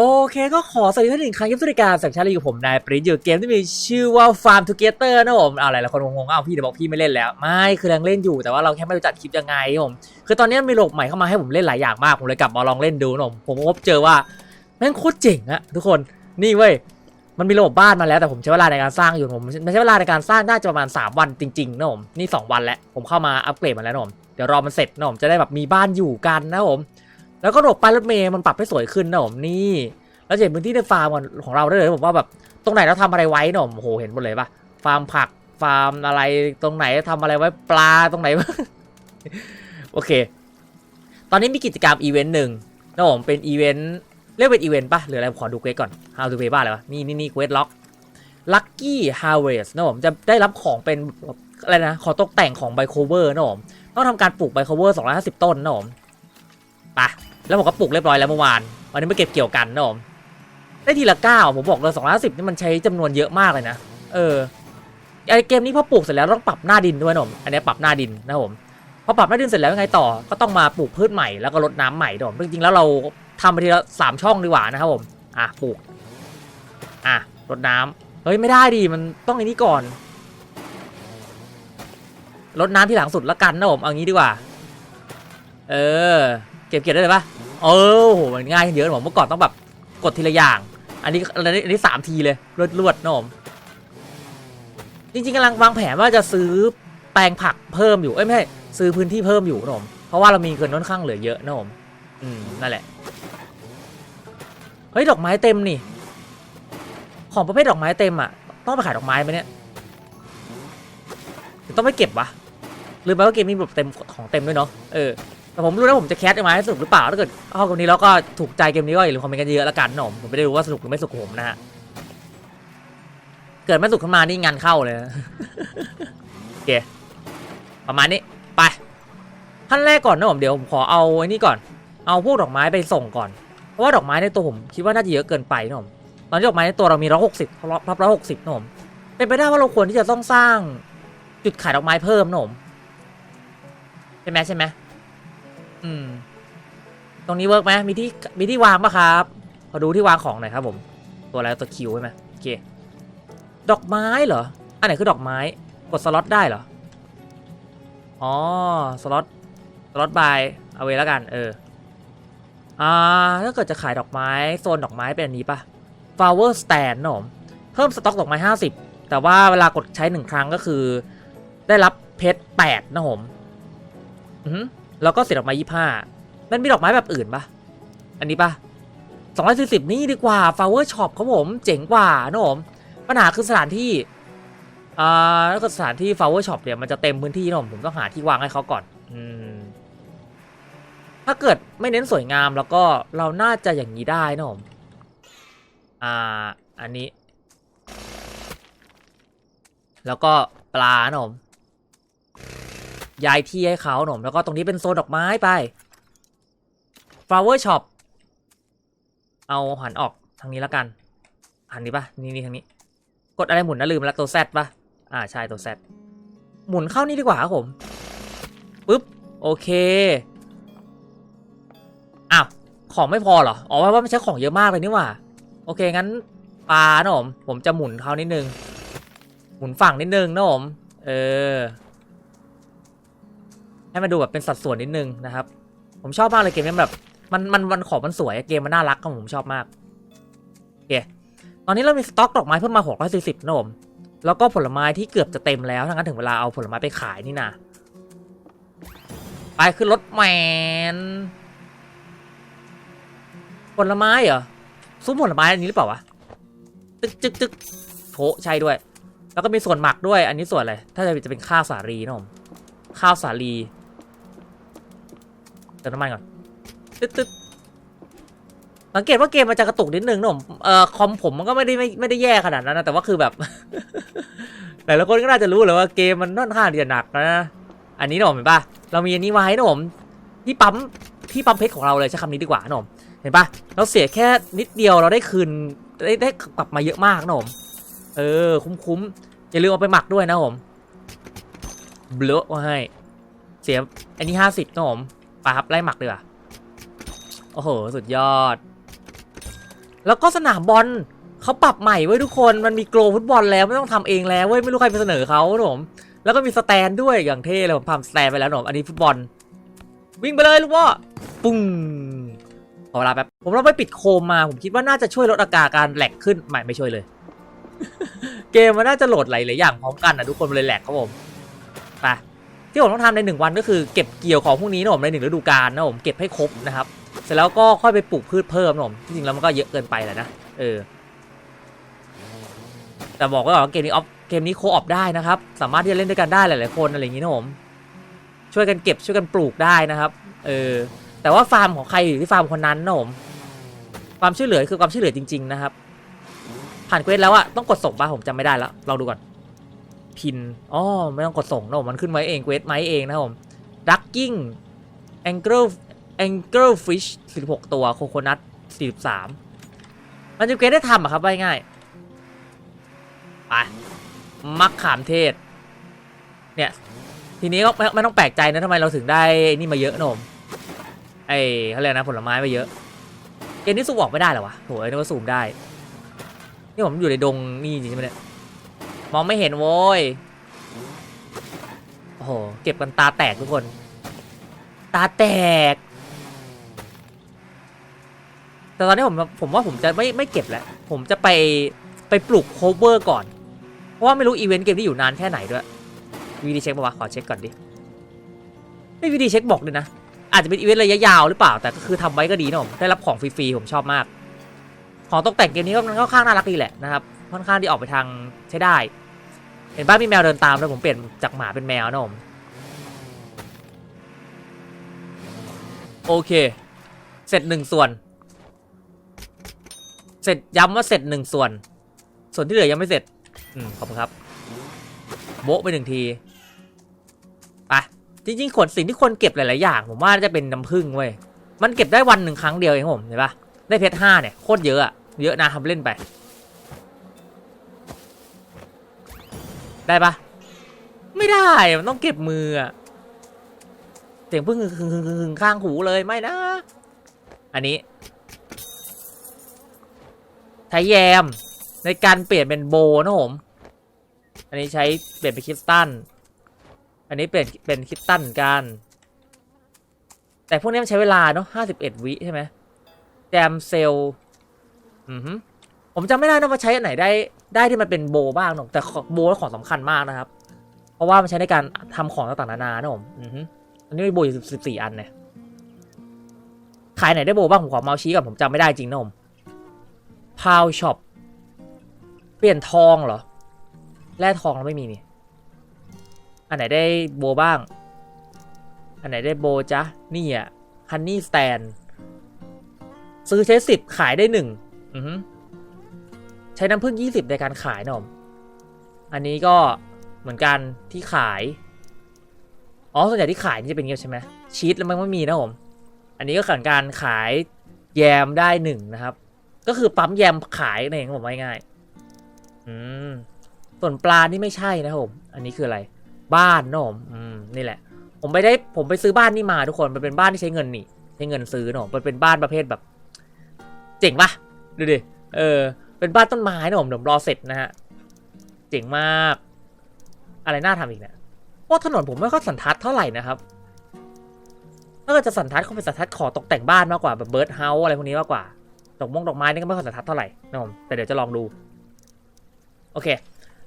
โอเคก็ขอสวัสดีท่านอีกครั้งยิบสวัสดิการสัญชาติอยู่ผมนายปริศอยู่เกมที่มีชื่อว่า Farm Together นะผมเอาหลายๆคนงงๆอ้าวพี่เดี๋ยวบอกพี่ไม่เล่นแล้ว ไม่คือยังเล่นอยู่แต่ว่าเราแค่ไม่รู้จัดคลิปยังไงผมคือตอนนี้มีโลกใหม่เข้ามาให้ผมเล่นหลายอย่างมาก ผมเลยกลับมาลองเล่นดูนะผมผมพบเจอว่าแม่งโคตรเจ๋งอะทุกคนนี่เว้ยมันมีระบบบ้านมาแล้วแต่ผมใช้เวลาในการสร้างอยู่ผมไม่ใช้เวลาในการสร้างน่าจะประมาณ 3 วันจริงๆนะผมนี่ 2 วันแล้วผมเข้ามาอัปเกรดมาแล้วนะผมเดี๋ยวรอมันเสร็จนะผมจะได้แบบมีบ้านอยู่กันนะผม แล้วก็ระบบป้ายรถเมย์มันปรับให้สวยขึ้นนะผมนี่แล้วเห็นพื้นที่ในฟาร์มของเราได้เลยผมว่าแบบตรงไหนเราทำอะไรไว้เนอะโอ้โหเห็นหมดเลยปะฟาร์มผักฟาร์มอะไรตรงไหนทำอะไรไว้ปลาตรงไหนโอเค ตอนนี้มีกิจกรรมอีเวนต์หนึ่งนะผมเป็นอีเวนต์เรียกเป็นอีเวนต์ปะหรืออะไรขอดูเควสก่อน how to play บ้าอะไรวะนี่นี่นี่เควสล็อก lucky harvest นะผมจะได้รับของเป็นอะไรนะขอตกแต่งของไบโคเวอร์นะผมต้องทำการปลูกไบโคเวอร์250 ต้นนะผมไป แล้วผมก็ปลูกเรียบร้อยแล้วเมื่อวานวันนี้มาเก็บเกี่ยวกันนะผมได้ทีละเก้าผมบอกเลยสองร้อยสิบนี่มันใช้จำนวนเยอะมากเลยนะเออไอเกมนี้พอปลูกเสร็จแล้วต้องปรับหน้าดินด้วยนะผมอันนี้ปรับหน้าดินนะผมพอปรับหน้าดินเสร็จแล้วยังไงต่อก็ต้องมาปลูกพืชใหม่แล้วก็รดน้ำใหม่นะผมจริงๆแล้วเราทำไปทีละสามช่องดีกว่านะครับผมอะปลูกอะรดน้ำเฮ้ยไม่ได้ดิมันต้องไอ้นี้ก่อนรดน้ำที่หลังสุดละกันนะผมเอางี้ดีกว่า เออ เก็บเก็บได้เลยปะ เออโหมันง่ายขึ้นเยอะนะผมเมื่อก่อนต้องแบบกดทีละอย่าง อันนี้อันนี้อันนี้สามทีเลยรวดรวดนะผมจริงๆกำลังวางแผนว่าจะซื้อแปลงผักเพิ่มอยู่เอ้ยไม่ใช่ซื้อพื้นที่เพิ่มอยู่นะผมเพราะว่าเรามีเกินค่อนข้างเหลือเยอะนะผมอืมนั่นแหละเฮ้ยดอกไม้เต็มนี่ ของประเภทดอกไม้เต็มอะต้องไปขายดอกไม้ไหมเนี่ยต้องไปเก็บวะลืมไปว่าเกมมีแบบเต็มของเต็มด้วยเนาะเออ แต่ผมไม่รู้นะผมจะแคสไอ้ไม้สนุกหรือเปล่าถ้าเกิดเข้าเกมนี้แล้วก็ถูกใจเกมนี้ก็อย่าลืมคอมเมนต์กันเยอะแล้วกันหนะผมผมไม่ได้รู้ว่าสนุกหรือไม่สนุกกับผมนะฮะเกิดไม่สนุกขึ้นมานี่งานเข้าเลยโอเคประมาณนี้ไปขั้นแรกก่อนนะผมเดี๋ยวผมขอเอาไอ้นี่ก่อน เอาพวกดอกไม้ไปส่งก่อนเพราะว่าดอกไม้ในตัวผมคิดว่าน่าจะเยอะเกินไปนะผมตอนนี้ดอกไม้ในตัวเรามีร้อยหกสิบพับร้อยหกสิบนะผมเป็นไปได้ว่าเราควรที่จะต้องสร้างจุดขายดอกไม้เพิ่มนะผมใช่ไหมใช่ไหม อืม ตรงนี้เวิร์กไหมมีที่มีที่วางปะครับขอดูที่วางของหน่อยครับผม ตัวอะไรตัวคิวใช่ไหมโอเค ดอกไม้เหรอ อันไหนคือดอกไม้ กดสล็อตได้เหรอ อ๋อ สล็อต สล็อตบายเอาไว้แล้วกัน เออ อ่า ถ้าเกิดจะขายดอกไม้ โซนดอกไม้เป็นอันนี้ปะ flower stand นะผม เพิ่มสต็อกดอกไม้ 50 แต่ว่าเวลากดใช้หนึ่งครั้งก็คือ ได้รับเพชร8นะผม อือหือ แล้วก็เสร็จออกมา25มันมีดอกไม้แบบอื่นปะอันนี้ปะ240นี่ดีกว่า flower shop ครับผมเจ๋งกว่านะผมปัญหาคือสถานที่อ่าแล้วก็สถานที่ flower shop เนี่ยมันจะเต็มพื้นที่นะผมผมต้องหาที่วางให้เขาก่อน อืมถ้าเกิดไม่เน้นสวยงามแล้วก็เราน่าจะอย่างนี้ได้นะผมอ่า อันนี้ แล้วก็ปลานะผม ย้ายที่ให้เขาหนมแล้วก็ตรงนี้เป็นโซนดอกไม้ไป flower shop เอาหันออกทางนี้แล้วกัน หันนี้ปะนี่นี่ทางนี้ กดอะไรหมุนนะลืมแล้วตัว Z ปะอ่าใช่ตัว Z หมุนเข้านี่ดีกว่าครับผมปึ๊บโอเคอ้าวของไม่พอเหรออ๋อว่ามันใช้ของเยอะมากเลยนี่หว่า โอเคงั้นปลานะผมผมจะหมุนเขานิดนึง หมุนฝั่งนิดนึงนะผมเออ ให้มันดูแบบเป็นสัดส่วนนิดนึงนะครับ ผมชอบมากเลยเกมนี้แบบมันมันมันของมันสวยเกมมันน่ารักครับผมชอบมากโอเคตอนนี้เรามีสต็อกดอกไม้เพิ่มมา 640นะผมแล้วก็ผลไม้ที่เกือบจะเต็มแล้วถ้างั้นถึงเวลาเอาผลไม้ไปขายนี่นะไปขึ้นรถแมนผลไม้เหรอซุ้มผลไม้อันนี้หรือเปล่าวะจึกจึกจึกโถใช่ด้วย แล้วก็มีส่วนหมักด้วย อันนี้ส่วนอะไรถ้าจะจะเป็นข้าวสาลีนะผมข้าวสาลี เติมน้ำมันก่อนตึ๊ดตึ๊ดสังเกตว่าเกมมันจะกระตุกนิดนึงนะผมเอ่อคอมผมมันก็ไม่ได้ไม่ไม่ได้แย่ขนาดนั้นนะแต่ว่าคือแบบหลายๆคนก็น่าจะรู้เลยว่าเกมมันค่อนข้างจะหนักนะ อันนี้นะผมเห็นปะเรามีอันนี้ไว้นะผมที่ปั๊มที่ปั๊มเพชรของเราเลยใช้คำนี้ดีกว่านะผมเห็นปะเราเสียแค่นิดเดียวเราได้คืนได้ได้กลับมาเยอะมากนะผมเออคุ้มๆอย่าลืมเอาไปหมักด้วยนะผมเบลอมาให้เสียอันนี้ห้าสิบนะผม ปครับไล่หมักดีกว่าโอ้โห สุดยอด แล้วก็สนามบอลเขาปรับใหม่เว้ยทุกคนมันมีโกลฟุตบอลแล้วไม่ต้องทำเองแล้วเว้ยไม่รู้ใครไปเสนอเขานะผมแล้วก็มีสแตนด้วยอย่างเท่เลยผมทำสแตนไปแล้วนะผมอันนี้ฟุตบอล วิ่งไปเลยลูกพ่อปุ้งขอเวลาแป๊บผมลองไปปิดโคมมาผมคิดว่าน่าจะช่วยลดอาการการแหลกขึ้นไม่ไม่ช่วยเลย เกมมันน่าจะโหลดหลายๆอย่างพร้อมกันนะทุกคนเลยแหลกครับผมไป ที่ผมต้องทำในหนึ่งวันก็คือเก็บเกี่ยวของพวกนี้นะผมในหนึ่งฤดูกาลนะผมเก็บให้ครบนะครับ เสร็จแล้วก็ค่อยไปปลูกพืชเพิ่มนะผมจริงๆแล้วมันก็เยอะเกินไปแหละนะเออแต่บอกไว้ก่อนว่าเกมนี้ออฟเกมนี้โคออฟได้นะครับ สามารถที่จะเล่นด้วยกันได้หลายๆคนอะไรอย่างนี้นะผมช่วยกันเก็บช่วยกันปลูกได้นะครับเออแต่ว่าฟาร์มของใครอยู่ที่ฟาร์มคนนั้นนะผมความช่วยเหลือคือความช่วยเหลือจริง ๆ นะครับ ผ่านเควสแล้วอะต้องกดส่งป่ะผมจำไม่ได้แล้วลองดูก่อน พินอ๋อไม่ต้องกดส่งนะผมมันขึ้นไว้เองเวสไม้เองนะผมดักกิ้งแองเกิลแองเกิลฟิช16ตัวโคโคนัท43มันจะเควสได้ทำอะครับว่าง่ายๆไปมักขามเทศ เนี่ย ทีนี้ก็ไม่ไม่ต้องแปลกใจนะทำไมเราถึงได้นี่มาเยอะนมไอ้เขาเรียกนะผลไม้มาเยอะเกมนี้สูบออกไม่ได้หรอวะโหยนึกว่าสูบได้ นี่ผมอยู่ในดงนี่จริงใช่ไหมเนี่ย มองไม่เห็นโว้ย โอ้โหเก็บกันตาแตกทุกคน ตาแตก แต่ตอนนี้ผมผมว่าผมจะไม่ไม่เก็บแล้ว ผมจะไปไปปลูกโคเวอร์ก่อน เพราะว่าไม่รู้อีเวนต์เกมที่อยู่นานแค่ไหนด้วยวีดีเช็คป่าวะขอเช็คก่อนดิ ไม่วีดีเช็คบอกเลยนะ อาจจะเป็นอีเวนต์ระยะยาวหรือเปล่า แต่ก็คือทำไว้ก็ดีนะผมได้รับของฟรีๆผมชอบมาก ของตกแต่งเกมนี้ก็ค่อนข้างน่ารักดีแหละนะครับ ค่อนข้างที่ออกไปทางใช้ได้ เห็นบ้านมีแมวเดินตามแล้วผมเปลี่ยนจากหมาเป็นแมวนะผมโอเค เสร็จหนึ่งส่วน เสร็จย้ำว่าเสร็จหนึ่งส่วน ส่วนที่เหลือยังไม่เสร็จอืมขอบคุณครับ โบะไปหนึ่งทีไปจริงๆขนสิ่งที่คนเก็บหลายๆอย่าง ผมว่าจะเป็นน้ำผึ้งเว้ยมันเก็บได้วันหนึ่งครั้งเดียวเองผมเห็นปะได้เพชรห้าเนี่ยโคตรเยอะอะเยอะนะทำเล่นไป ได้ปะไม่ได้มันต้องเก็บมืออะเสียงพึ่งคึงคึงคึงคึงข้างหูเลยไม่นะ อันนี้ใช้แยมในการเปลี่ยนเป็นโบนะผม อันนี้ใช้เปลี่ยนเป็นคริสตัล อันนี้เปลี่ยนเป็นคริสตัลเหมือนกัน แต่พวกนี้มันใช้เวลาเนาะห้าสิบเอ็ดวิใช่ไหมแจมเซล อือหือ ผมจำไม่ได้นะว่าใช้อันไหนได้ได้ที่มันเป็นโบบ้างเนอะแต่โบเป็นของสำคัญมากนะครับ เพราะว่ามันใช้ในการทำของต่างๆนานานะผมอันนี้มีโบอยู่สิบสี่อันเนี่ยขายไหนได้โบบ้างผมขอเมาส์ชี้ก่อนผมจำไม่ได้จริงนะผมพาวช็อปเปลี่ยนทองเหรอแร่ทองเราไม่มีนี่อันไหนได้โบบ้าง อันไหนได้โบจ๊ะนี่อะฮันนี่สแตนซื้อใช้สิบขายได้หนึ่งอือ ใช้น้ำผึ้งยี่สิบในการขายนม อันนี้ก็เหมือนกันที่ขาย อ๋อ ส่วนใหญ่ที่ขายนี่จะเป็นอย่างนี้ใช่ไหมชีสแล้วมันไม่มีนะผม อันนี้ก็ขันการขายแยมได้หนึ่งนะครับ ก็คือปั๊มแยมขายนั่นเองผมง่ายๆอืม ส่วนปลานี่ไม่ใช่นะครับผม อันนี้คืออะไร บ้านนะผม อืม นี่แหละ ผมไปได้ ผมไปซื้อบ้านนี่มาทุกคน มันเป็นบ้านที่ใช้เงินนี่ ใช้เงินซื้อนอะมันเป็นบ้านประเภทแบบ เจ๋งปะดูดิ เออ เป็นบ้านต้นไม้นะผมเดี๋ยวรอเสร็จนะฮะ เจ๋งมาก อะไรน่าทำอีกเนี่ยเพราะถนนผมไม่ค่อยสันทัดเท่าไหร่นะครับถ้าเกิดจะสันทัดเขาเป็นสันทัดขอตกแต่งบ้านมากกว่าแบบเบิร์ดเฮาส์อะไรพวกนี้มากกว่าดอกมงดอกไม้นี่ก็ไม่ค่อยสันทัดเท่าไหร่นะผมแต่เดี๋ยวจะลองดู โอเค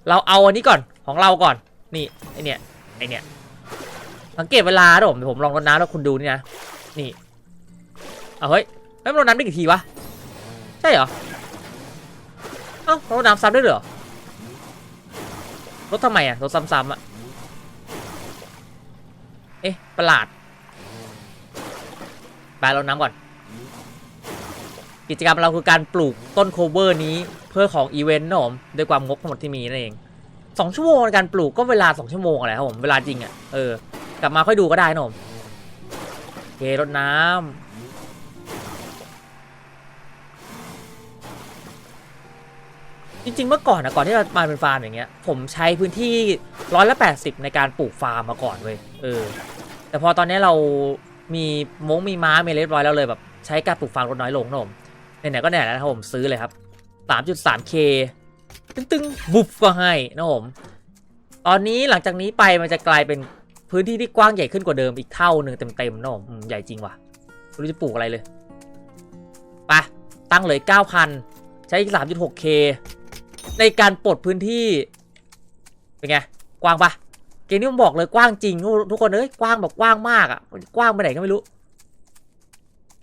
เราเอาอันนี้ก่อนของเราก่อน นี่ไอเนี่ยไอเนี่ยสังเกตเวลาด้วยผมเดี๋ยวผมลองรดน้ำแล้วคุณดูนี่นะนี่เอาเฮ้ยไม่รดน้ำได้กี่ทีวะใช่เหรอ อ้ารดน้ำซ้ำได้เหรอรดทำไมอะรดซ้ำๆอะเอ๊ะประหลาดไปรดน้ำก่อน กิจกรรมเราคือการปลูกต้นโคเวอร์นี้เพื่อของอีเวนต์นะผมด้วยความงบทั้งหมดที่มีนั่นเองสองชั่วโมงในการปลูกก็เวลาสองชั่วโมงอะไรครับผมเวลาจริงอะ่ะเออกลับมาค่อยดูก็ได้นะผมโอเครดน้ำ จริง ๆ เมื่อก่อนนะก่อนที่จะมาเป็นฟาร์มอย่างเงี้ย ผมใช้พื้นที่ร้อยละแปดสิบในการปลูกฟาร์มมาก่อนเว้ยเออ แต่พอตอนนี้เรามีมงมีม้ามีเรียบร้อยแล้วเลยแบบใช้การปลูกฟาร์มลดน้อยลงนะผมไหนๆก็ไหนแล้วนะผมซื้อเลยครับ 3.3K ตึ้งๆบุบก็ให้นะผมตอนนี้หลังจากนี้ไปมันจะกลายเป็นพื้นที่ที่กว้างใหญ่ขึ้นกว่าเดิมอีกเท่าหนึ่งเต็มๆนะผมอืมใหญ่จริงว่ะไม่รู้จะปลูกอะไรเลยไปตั้งเลย9,000 ใช้อีก 3.6K ในการปลดพื้นที่ เป็นไง กว้างปะเกมนี้ผมบอกเลยกว้างจริง ทุกคนเอ้ยกว้างแบบกว้างมากอะกว้างไปไหนก็ไม่รู้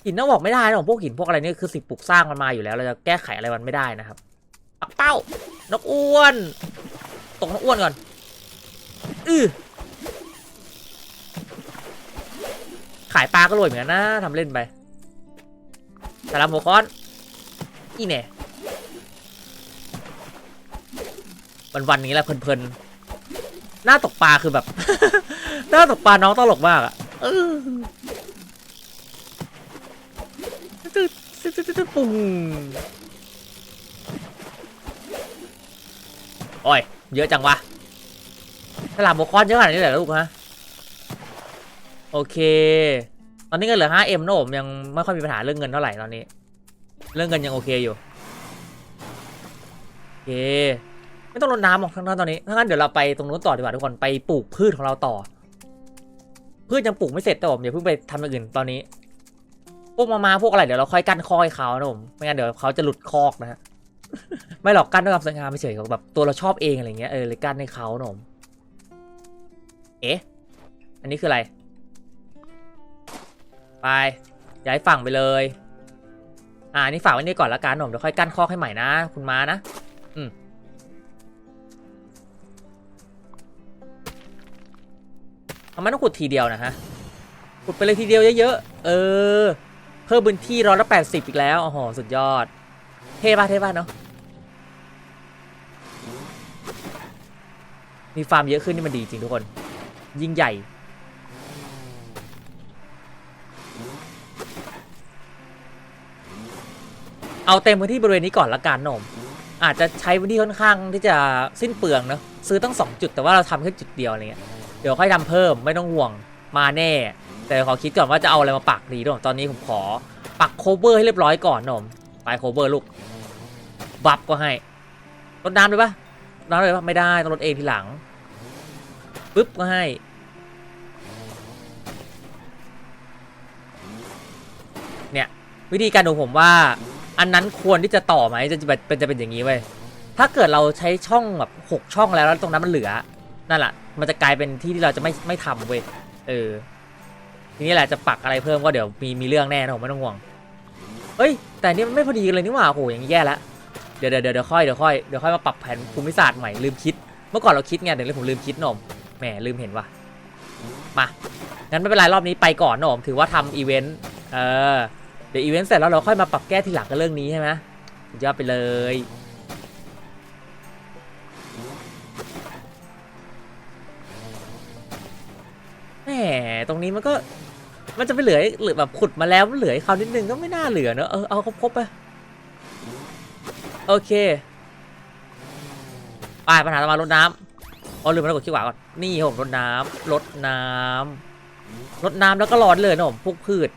หินต้องบอกไม่ได้นะพวกหินพวกอะไรนี่คือสิ่งปลูกสร้างมันมาอยู่แล้วเราจะแก้ไขอะไรมันไม่ได้นะครับปักเป้านกอ้วน ตกนกอ้วนก่อนอือขายปลาก็รวยเหมือนกันนะทำเล่นไปสารบหัวค้อนอีเน่ วันวันนี้แหละเพลินๆหน้าตกปลาคือแบบ หน้าตกปลาน้องตลกมากอะปุ้งโอ้ย เยอะจังวะฉลามโมคอนเยอะขนาดนี้เลยเหรอลูกฮะ โอเค ตอนนี้เงินเหลือ 5M นะผมยังไม่ค่อยมีปัญหาเรื่องเงินเท่าไหร่ตอนนี้ เรื่องเงินยังโอเคอยู่ โอเค ไม่ต้องรดน้ำหรอกทั้งนั้นตอนนี้ถ้างั้นเดี๋ยวเราไปตรงนู้นต่อดีกว่าทุกคนไปปลูกพืชของเราต่อ พืชยังปลูกไม่เสร็จแต่ผมอย่าเพิ่งไปทำอย่างอื่นตอนนี้พวกมามาพวกอะไรเดี๋ยวเราค่อยกั้นคอกให้เขานะผมไม่งั้นเดี๋ยวเขาจะหลุดคอกนะฮะไม่หรอกกั้นด้วยความสวยงามไม่เฉยๆแบบตัวเราชอบเองอะไรเงี้ยเออเลยกั้นให้เขานะผมเอ๊ะอันนี้คืออะไร ไปย้ายฝั่งไปเลย อ่านนี่ฝากไว้นี่ก่อนละกันผมเดี๋ยวค่อยกั้นคอกให้ใหม่นะ คุณม้านะ ทำไมต้องขุดทีเดียวนะฮะ ขุดไปเลยทีเดียวเยอะๆ เออ เพิ่มพื้นที่ร้อยละแปดสิบอีกแล้วโอ้โหสุดยอด เท่ป่ะเท่ป่ะเนาะ มีฟาร์มเยอะขึ้นนี่มันดีจริงทุกคน ยิ่งใหญ่ เอาเต็มพื้นที่บริเวณนี้ก่อนละกันนมอาจจะใช้พื้นที่ค่อนข้างที่จะสิ้นเปลืองเนอะซื้อตั้งสองจุดแต่ว่าเราทำแค่จุดเดียวอะไรเงี้ย เดี๋ยวค่อยทำเพิ่มไม่ต้องห่วงมาแน่ แต่ขอคิดก่อนว่าจะเอาอะไรมาปักดีด้วยตอนนี้ผมขอปักโคเวอร์ให้เรียบร้อยก่อนนมไปโคเวอร์ลูกบัฟก็ให้รดน้ำเลยปะน้ำเลยปะไม่ได้ต้องรดเองทีหลังปึ๊บก็ให้เนี่ยวิธีการดูผมว่า อันนั้นควรที่จะต่อไหมจะเป็นจะเป็นอย่างนี้เว้ยถ้าเกิดเราใช้ช่องแบบหกช่องแล้วแล้วตรงนั้นมันเหลือนั่นแหละ มันจะกลายเป็นที่ที่เราจะไม่ไม่ทำเว้ยเออทีนี้แหละจะปักอะไรเพิ่มก็เดี๋ยวมีมีเรื่องแน่นะผมไม่ต้องห่วงเฮ้ยแต่นี่มันไม่พอดีกันเลยนี่หว่าโอ้โหอย่างนี้แย่แล้วเดี๋ยวเดี๋ยวเดี๋ยวค่อยเดี๋ยวค่อยเดี๋ยวค่อยมาปรับแผนภูมิศาสตร์ใหม่ลืมคิด เมื่อก่อนเราคิดไงเดี๋ยวนี้ผมลืมคิดหนมแหมลืมเห็นว่ะมางั้นไม่เป็นไรรอบนี้ไปก่อนหนมถือว่าทำอีเวนต์เออเดี๋ยวอีเวนต์เสร็จแล้วเราค่อยมาปรับแก้ทีหลังกันเรื่องนี้ใช่ไหมยอดไปเลย ตรงนี้มันก็มันจะไปเหลือหรือแบบขุดมาแล้วมันเหลือให้เขานิดนึงก็ไม่น่าเหลือเนอะเออเอาครบๆไปโอเคไปปัญหาต่อมารดน้ำเอาลืมไปแล้วกดขี้หวาก่อนนี่ผมรดน้ำรดน้ำรดน้ำแล้วก็ร้อนเลยนะผมพวกพืช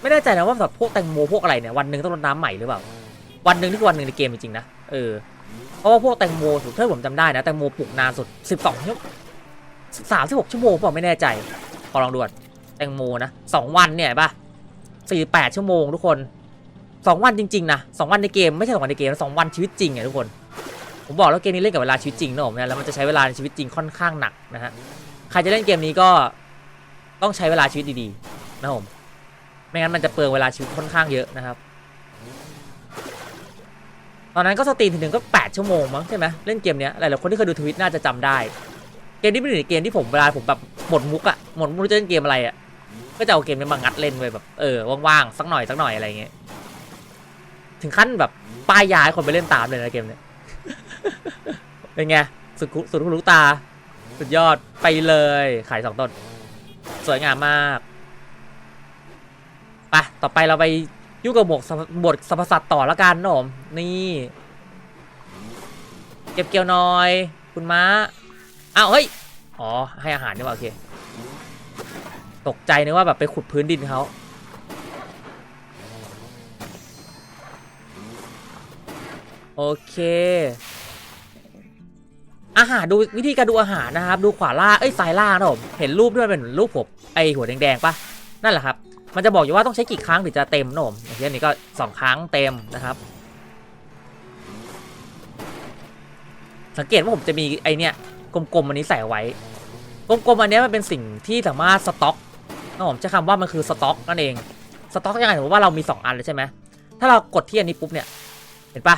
ไม่แน่ใจนะว่าแบบพวกแตงโมพวกอะไรเนี่ยวันหนึ่งต้องรดน้ำใหม่หรือเปล่าวันหนึ่งนี่วันหนึ่งในเกมจริงๆนะเออเพราะว่าพวกแตงโมถูกถ้าผมจำได้นะแตงโมปลูกนานสุด 12ชั่วสามสิบหกชั่วโมงเปล่าไม่แน่ใจ ขอลองดูก่อนแตงโมนะสองวันเนี่ยป่ะสี่แปดชั่วโมงทุกคนสองวันจริงๆนะสองวันในเกมไม่ใช่สองวันในเกมสองวันชีวิตจริงไงทุกคน ผมบอกแล้วเกมนี้เล่นกับเวลาชีวิตจริงนะผมนะแล้วมันจะใช้เวลาในชีวิตจริงค่อนข้างหนักนะฮะใครจะเล่นเกมนี้ก็ต้องใช้เวลาชีวิตดีๆนะผมไม่งั้นมันจะเปลืองเวลาชีวิตค่อนข้างเยอะนะครับ ตอนนั้นก็สตรีมทีหนึ่งก็ 8 ชั่วโมงมั้งใช่ไหมเล่นเกมเนี้ยหลายๆคนที่เคยดูทวิตน่าจะจำได้ เกมนี้เป็นหนึ่งในเกมที่ผมเวลาผมแบบหมดมุกอะหมดมุกจะเล่นเกมอะไรอะก็จะเอาเกมนี้มางัดเล่นไว้แบบเออว่างๆสักหน่อยสักหน่อยอะไรเงี้ยถึงขั้นแบบป้ายยาให้คนไปเล่นตามเลยนะเกมเนี้ยเป็นไงสุดสุดคุลูกตา สุดยอดไปเลยขายสองต้น สวยงามมากไปต่อไปเราไปยุ่งกับบทบทสรรพสัตว์ต่อละกันนะผมนี่ เก็บเกี่ยวหน่อย คุณม้า อ้าวเฮ้ย อ๋อ ให้อาหารนี่ว่าโอเค ตกใจนึกว่าแบบไปขุดพื้นดินเขาโอเค อาหารดูวิธีการดูอาหารนะครับ ดูขวาล่างเอ้ยซ้ายล่างนะผมเห็นรูปด้วยเป็นรูปผมไอหัวแดงๆปะนั่นแหละครับ มันจะบอกอยู่ว่าต้องใช้กี่ครั้งถึงจะเต็มนะผมอย่างเช่นนี้ก็สองครั้งเต็มนะครับ สังเกตว่าผมจะมีไอเนี้ย กลมๆอันนี้ใส่ไว้ กลมๆอันนี้มันเป็นสิ่งที่สามารถสต็อกนะผมใช้คำว่ามันคือสต็อกนั่นเอง สต็อกยังไงสมมติว่าเรามี 2 อันเลยใช่ไหมถ้าเรากดที่อันนี้ปุ๊บเนี่ย เห็นปะ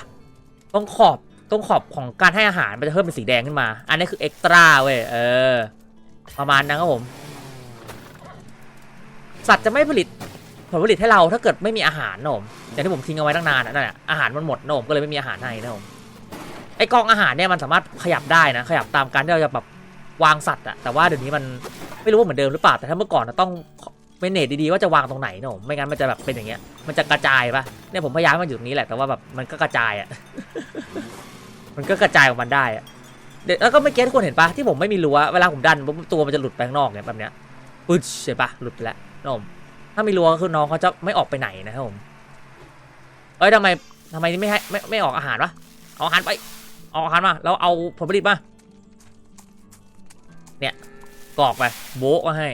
ตรงขอบตรงขอบของการให้อาหารมันจะเพิ่มเป็นสีแดงขึ้นมา อันนี้คือเอ็กตร้าเว้ย เออ ประมาณนั้นครับผม สัตว์จะไม่ผลิตผลผลิตให้เราถ้าเกิดไม่มีอาหารนะผมอย่างที่ผมทิ้งเอาไว้ตั้งนานอะนั่นแหละอาหารมันหมดนะผมก็เลยไม่มีอาหารให้นะผม ไอกองอาหารเนี่ยมันสามารถขยับได้นะ ขยับตามการที่เราจะแบบวางสัตว์อะแต่ว่าเดี๋ยวนี้มันไม่รู้ว่าเหมือนเดิมหรือเปล่า แต่ถ้าเมื่อก่อนต้องเมเนจดีๆว่าจะวางตรงไหนเนะไม่งั้นมันจะแบบเป็นอย่างเงี้ย มันจะกระจายปะเนี่ยผมพยายามมันอยู่ตรงนี้แหละ แต่ว่าแบบมันก็กระจายอะมันก็กระจายของมันได้อะเดี๋ยวแล้วก็ไม่เก็ตทุกคนเห็นปะที่ผมไม่มีรั้วเวลาผมดันตัวมันจะหลุดไปข้างนอกเนี่ยแบบเนี้ยปึ๊ดเห็นปะหลุดไปแล้วนะผมถ้ามีรั้วก็คือน้องเขาจะไม่ออกไปไหนนะครับผมเอ้ยทำไมทำไมนี่ไม่ให้ไม่ไม่ออกอาหารวะเอาอาหารไป เอาอาหารมาแล้วเอาผลผลิตมาเนี่ยกรอกไปโบ๊ะมาให้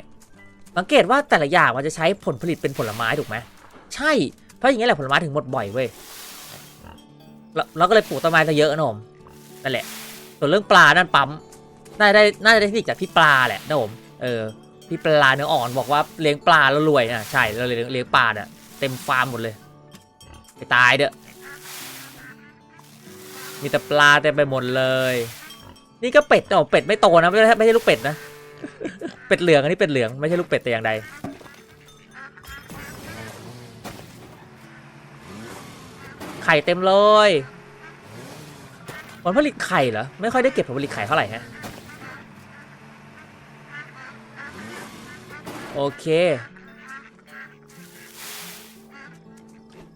สังเกตว่าแต่ละอย่างมันจะใช้ผลผลิตเป็นผลไม้ถูกไหมใช่เพราะอย่างนี้แหละผลไม้ถึงหมดบ่อยเว้ยเราเราก็เลยปลูกต้นไม้ซะเยอะนะผมนั่นแหละ ส่วนเรื่องปลานั่นปั๊มน่าจะได้น่าจะได้เทคนิคจากพี่ปลาแหละนะผมเออพี่ปลาเนื้ออ่อนบอกว่าเลี้ยงปลาแล้วรวยนะใช่เราเลยเลี้ยงปลาเนี่ยเต็มฟาร์มหมดเลยไปตายเด้อ มีแต่ปลาเต็มไปหมดเลย นี่ก็เป็ดแต่เป็ดไม่โตนะไม่ใช่ไม่ใช่ลูกเป็ดนะ เป็ดเหลืองอันนี้เป็ดเหลืองไม่ใช่ลูกเป็ดแต่อย่างใดไข่เต็มเลยผลผลิตไข่เหรอ ไม่ค่อยได้เก็บผลผลิตไข่เท่าไหร่ฮะ โอเค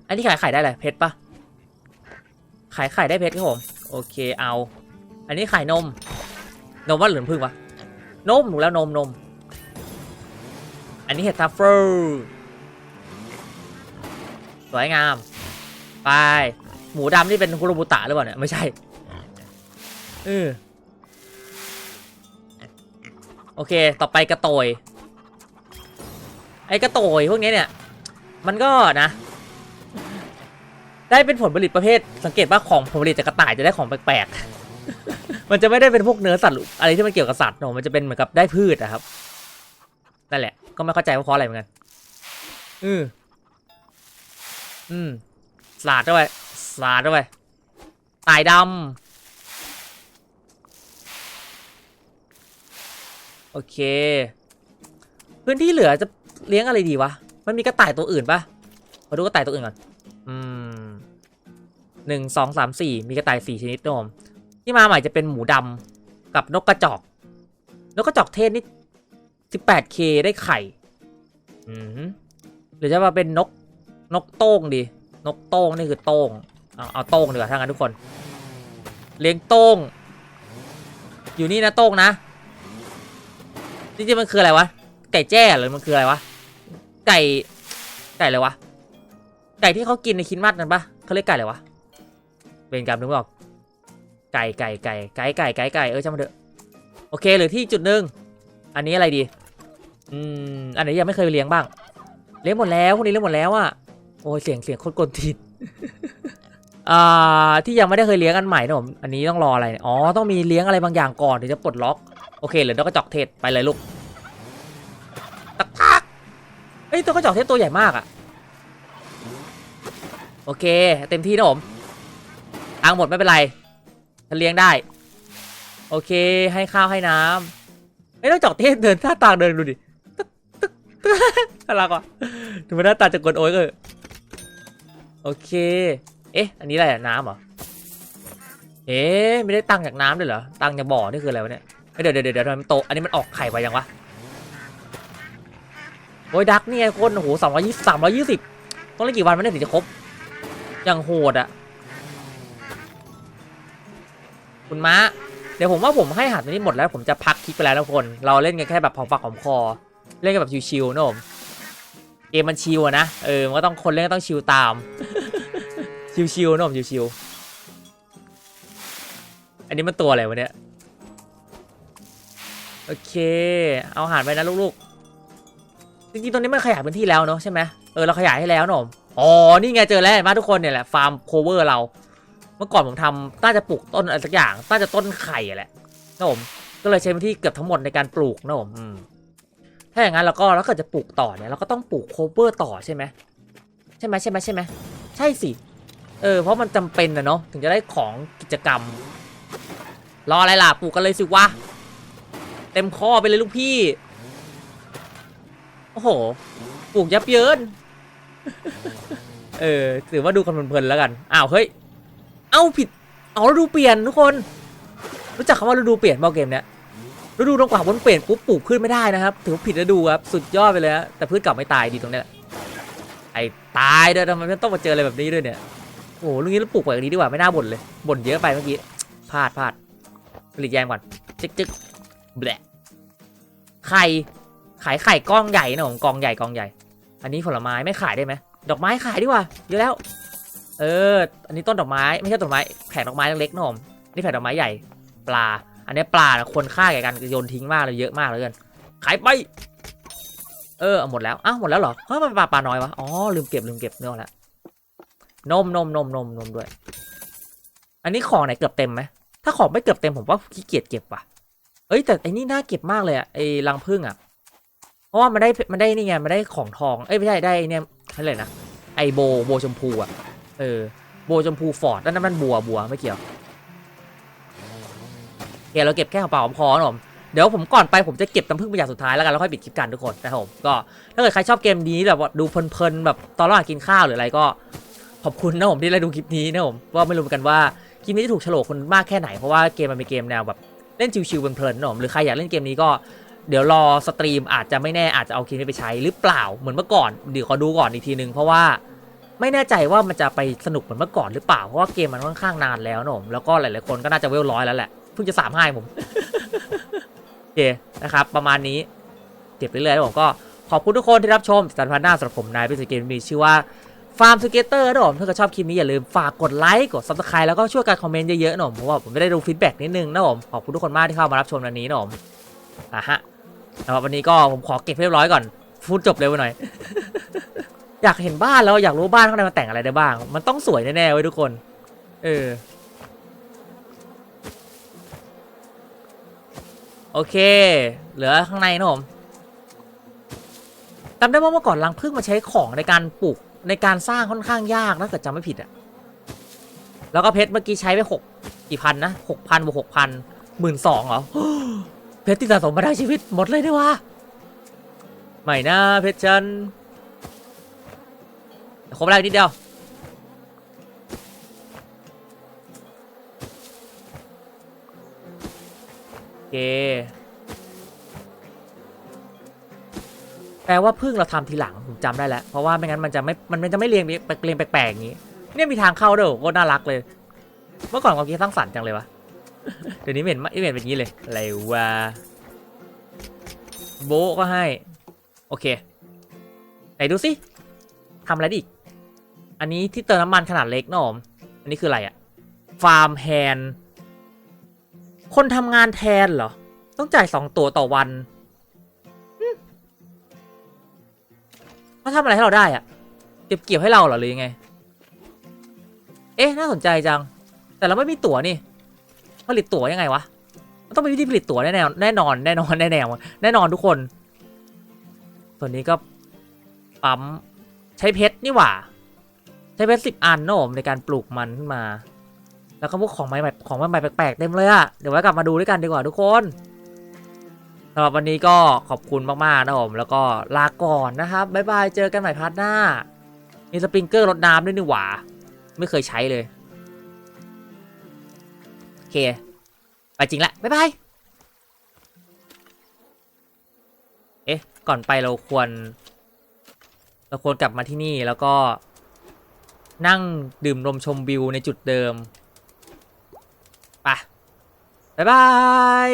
อันนี้ขายไข่ได้เลยเพชรปะ ขายไข่ได้เพชรครับผม โอเคเอา อันนี้ไข่นม นมว่าหรือน้ำผึ้งวะ นมหนูแล้วนมนม อันนี้เห็ดทัฟเฟิลสวยงาม ไป หมูดำนี่เป็นคุโรบุตะหรือเปล่าเนี่ย ไม่ใช่เออโอเค ต่อไปกระโตย ไอ้กระโตยพวกนี้เนี่ย มันก็นะ ได้เป็นผลผลิตประเภท สังเกตว่าของผลผลิตจากกระต่ายจะได้ของแปลกๆ มันจะไม่ได้เป็นพวกเนื้อสัตว์อะไรที่มันเกี่ยวกับสัตว์เนอะมันจะเป็นเหมือนกับได้พืชนะครับ นั่นแหละ ก็ไม่เข้าใจว่าเพราะอะไรเหมือนกัน อืมอืมสาดด้วยสาดด้วยตายดำโอเค พื้นที่เหลือจะเลี้ยงอะไรดีวะ มันมีกระต่ายตัวอื่นปะมาดูกระต่ายตัวอื่นก่อน อืม หนึ่งสองสามสี่มีกระต่ายสี่ชนิดนะผมที่มาใหม่จะเป็นหมูดำกับนกกระจอก นกกระจอกเทศนี่ 18k ได้ไข่ อืมหรือจะมาเป็นนกนกโต้งดีนกโต้งนี่คือโต้งเอาเอาโต้งดีกว่าถ้างั้นทุกคน เลี้ยงโต้ง อยู่นี่นะโต้งนะจริงๆมันคืออะไรวะไก่แจ้หรือมันคืออะไรวะไก่ไก่อะไรวะไก่ที่เขากินในคินมัดนั่นปะเขาเรียกไก่อะไรวะ เป็นการนึกออก ไก่ไก่ไก่ไก่ไก่ไก่ไก่เออช่างมันเถอะโอเคเหลือที่จุดหนึ่งอันนี้อะไรดี อืม อันไหนยังไม่เคยเลี้ยงบ้าง เลี้ยงหมดแล้วพวกนี้เลี้ยงหมดแล้วอะโอ้ยเสียงเสียงโคตรกวนทีนอ่าที่ยังไม่ได้เคยเลี้ยงอันใหม่นะผมอันนี้ต้องรออะไรอ๋อต้องมีเลี้ยงอะไรบางอย่างก่อนถึงจะปลดล็อกโอเคเหลือนกกระจอกเทศไปเลยลูกตักตักเฮ้ยตัวกระจอกเทศตัวใหญ่มากอะโอเค เต็มที่นะผม อังหมดไม่เป็นไรฉันเลี้ยงได้ โอเค ให้ข้าวให้น้ำเอ้ยนกจอกเทศเดินท่าตางเดินดูดิตึ๊กตึ๊กตึ๊กน่ารักว่ะดูมันหน้าตาจะกวนโอ้ยก็โอเค เอ๊ะ อันนี้อะไรอะน้ำเหรอ เอ๊ะ ไม่ได้ตังค์จากน้ำด้วยเหรอ ตังค์จากบ่อ นี่คืออะไรวะเนี่ย เดี๋ยวเดี๋ยวเดี๋ยวทำไมมันโต อันนี้มันออกไข่ไปยังวะ โอ้ยดักเนี่ยคนโอ้โหสามร้อยยี่สามร้อยยี่สิบต้องเล่นกี่วันมันเนี่ยถึงจะครบ อย่างโหดอะ คุณม้า เดี๋ยวผมว่าผมให้หารตัวนี้หมดแล้วผมจะพักคลิกไปแล้วทุกคน เราเล่นกันแค่แบบหอมปากหอมคอ เล่นกันแบบชิวๆนะผมเกมมันชิวอะนะ เออ มันก็ต้องคนเล่นก็ต้องชิวตาม ชิวๆนะผมชิวๆอันนี้มันตัวอะไรวะเนี่ย โอเค เอาอาหารไปนะลูกๆ จริงๆตรงนี้มันขยายพื้นที่แล้วเนอะใช่ไหมเออเราขยายให้แล้วเนอะอ๋อ นี่ไงเจอแล้วมาทุกคนเนี่ยแหละฟาร์มโคเวอร์เรา เมื่อก่อนผมทำน่าจะปลูกต้นอะไรสักอย่างน่าจะต้นไข่อะแหละนะผมก็เลยใช้พื้นที่เกือบทั้งหมดในการปลูกนะผมถ้าอย่างนั้นเราก็เราก็จะปลูกต่อเนี่ยเราก็ต้องปลูกโคเวอร์ต่อใช่ไหมใช่ไหมใช่ไหมใช่ไหมใช่สิเออเพราะมันจำเป็นนะเนาะถึงจะได้ของกิจกรรม รออะไรล่ะปลูกกันเลยสิวะเต็มข้อไปเลยลูกพี่โอ้โหปลูกยับเยินเออถือว่าดูกันเพลินๆแล้วกันอ้าวเฮ้ย เอ้าผิดเอาฤดูเปลี่ยนทุกคน รู้จักคำว่าฤดูเปลี่ยนเปล่าเกมเนี้ยฤดูตรงกว่าบนเปลี่ยนปุ๊บปลูกพืชไม่ได้นะครับ ถือผิดฤดูครับสุดยอดไปเลยฮะแต่พืชเก่าไม่ตายดีตรงเนี้ยแหละไอ้ตายเด้อทำไมมันต้องมาเจออะไรแบบนี้ด้วยเนี่ยโอ้โหลุงนี้เราปลูกแบบนี้ดีกว่าไม่น่าบ่นเลยบ่นเยอะไปเมื่อกี้พลาดพลาดผลิตแยมก่อนจึ๊กจึ๊กแบะไข่ขายไข่กล้องใหญ่นะผมกองใหญ่กองใหญ่ อันนี้ผลไม้ไม่ขายได้ไหมดอกไม้ขายดีกว่าเยอะแล้ว เออ อันนี้ต้นดอกไม้ไม่ใช่ต้นไม้แผงดอกไม้เล็กๆนะผมนี่แผงดอกไม้ใหญ่ปลา อันนี้ปลาควรค่าแก่การโยนทิ้งมากเลยเยอะมากเลยกันขายไปเออหมดแล้วอ้าวหมดแล้วเหรอเฮ้ยมันปลาปลาน้อยวะอ๋อลืมเก็บลืมเก็บเนื้อแล้วนมนมนมนมนมด้วย อันนี้ของไหนเกือบเต็มไหมถ้าของไม่เกือบเต็มผมว่าขี้เกียจเก็บว่ะเอ้ยแต่ไอ้นี่น่าเก็บมากเลยอะไอ้รังผึ้งอะเพราะว่ามันได้มันได้นี่ไงมันได้ของทองเอ้ยไม่ใช่ได้ไอ้เนี่ยอะไรนะไอโบโบชมพูอะ เออโบชมพูฟอร์ดนั่นนั่นมันบัวบัวไม่เกี่ยวโอเคเราเก็บแค่ของเปล่าของพอนะผมเดี๋ยวผมก่อนไปผมจะเก็บน้ำผึ้งเป็นอย่างสุดท้ายแล้วกันแล้วค่อยปิดคลิปกันทุกคนนะครับผมก็ถ้าเกิดใครชอบเกมนี้แบบดูเพลินๆแบบตอนระหว่างกินข้าวหรืออะไรก็ขอบคุณนะผมที่ได้ดูคลิปนี้นะผมว่าไม่รู้เหมือนกันว่าคลิปนี้จะถูกฉลกคนมากแค่ไหนเพราะว่าเกมมันเป็นเกมแนวแบบเล่นชิวๆเพลินๆนะผมหรือใครอยากเล่นเกมนี้ก็เดี๋ยวรอสตรีมอาจจะไม่แน่อาจจะเอาคลิปนี้ไปใช้หรือเปล่าเหมือนเมื่อก่อนเดี๋ยวขอดูก่อนอีกทีนึงเพราะว่า ไม่แน่ใจว่ามันจะไปสนุกเหมือนเมื่อก่อนหรือเปล่า เพราะว่าเกมมันค่อนข้างนานแล้วนะผมแล้วก็หลายๆคนก็น่าจะเวลร้อยแล้วแหละเพิ่งจะสามห้าผมโอเคนะครับ ประมาณนี้เก็บเรื่อยๆแล้วผมก็ขอบคุณทุกคนที่รับชมสันพันหน้าสำหรับผมนายพิสเกมมีชื่อว่าฟาร์มสเกตเตอร์นะผมถ้าเกิดชอบคลิปนี้อย่าลืมฝากกดไลค์กดซับสไคร b e แล้วก็ช่วยกันคอมเมนต์เยอะๆนะผมเพราะว่าผมจะได้ดูฟีดแบ็กนิดนึงนะผมขอบคุณทุกคนมากที่เข้ามารับชมวันนี้นะผมอะฮะสำหรับวันนี้ก็ผมขอเก็บเรียบร้อยก่อนพูดจบเร็วไปหน่อย อยากเห็นบ้านแล้วอยากรู้บ้านข้างในมันแต่งอะไรได้บ้าง มันต้องสวยแน่ๆไว้ยทุกคน เออ โอเค เหลือข้างในนะผมจำได้ว่าเมื่อก่อนรังผึ้งมาใช้ของในการปลูกในการสร้างค่อนข้างยากนะเกิดจำไม่ผิดอะแล้วก็เพชรเมื่อกี้ใช้ไปหกกี่พันนะหกพันบวกหกพันหมื่นสองเหรอ เพชรที่สะสมมาได้ชีวิตหมดเลยได้วะไม่นะเพชรฉัน ครบแล้วนิดเดียวโอเคแปลว่าพึ่งเราทำทีหลังผมจำได้แล้ว เพราะว่าไม่งั้นมันจะไม่ มันจะไม่เรียงเรียงแปลกๆอย่างนี้ เนี่ยมีทางเข้าด้วยโก็น่ารักเลย เมื่อก่อนความคิดสร้างสรรค์จังเลยวะ เดี๋ยวนี้เห็นไม่เห็นเป็นอย่างนี้เลย อะไรวะ โบก็ให้ โอเค ไหนดูสิทำอะไรด้อีก อันนี้ที่เติมน้ำมันขนาดเล็กเนอะผมอันนี้คืออะไรอะฟาร์มแฮนคนทำงานแทนเหรอ ต้องจ่ายสองตัวต่อวันเขาทำอะไรให้เราได้อะเก็บเกี่ยวให้เราเหรอหรือยังไง เอ๊ะ น่าสนใจจัง แต่เราไม่มีตั๋วนี่ ผลิตตั๋วยังไงวะ มันต้องมีวิธีผลิตตั๋วแน่แน่แน่นอน แน่นอน แน่แน่แน่นอนทุกคน ส่วนนี้ก็ปั๊มใช้เพชรนี่หว่า ช้เพชรสิบอันนะผมในการปลูกมันขึ้นมา แล้วก็พวกของใหม่ๆของใหม่ๆแปลกๆเต็มเลยอะเดี๋ยวไว้กลับมาดูด้วยกันดีกว่าทุกคนสำหรับวันนี้ก็ขอบคุณมากๆนะผมแล้วก็ลาก่อนนะครับบ๊ายบายเจอกันใหม่พาร์ทหน้ามีสปริงเกอร์รดน้ำด้วยนี่หว่า ไม่เคยใช้เลยโอเค ไปจริงละบ๊ายบายเอ๊ะก่อนไปเราควร เราควรกลับมาที่นี่แล้วก็ นั่งดื่มลมชมวิวในจุดเดิมไปบ๊ายบาย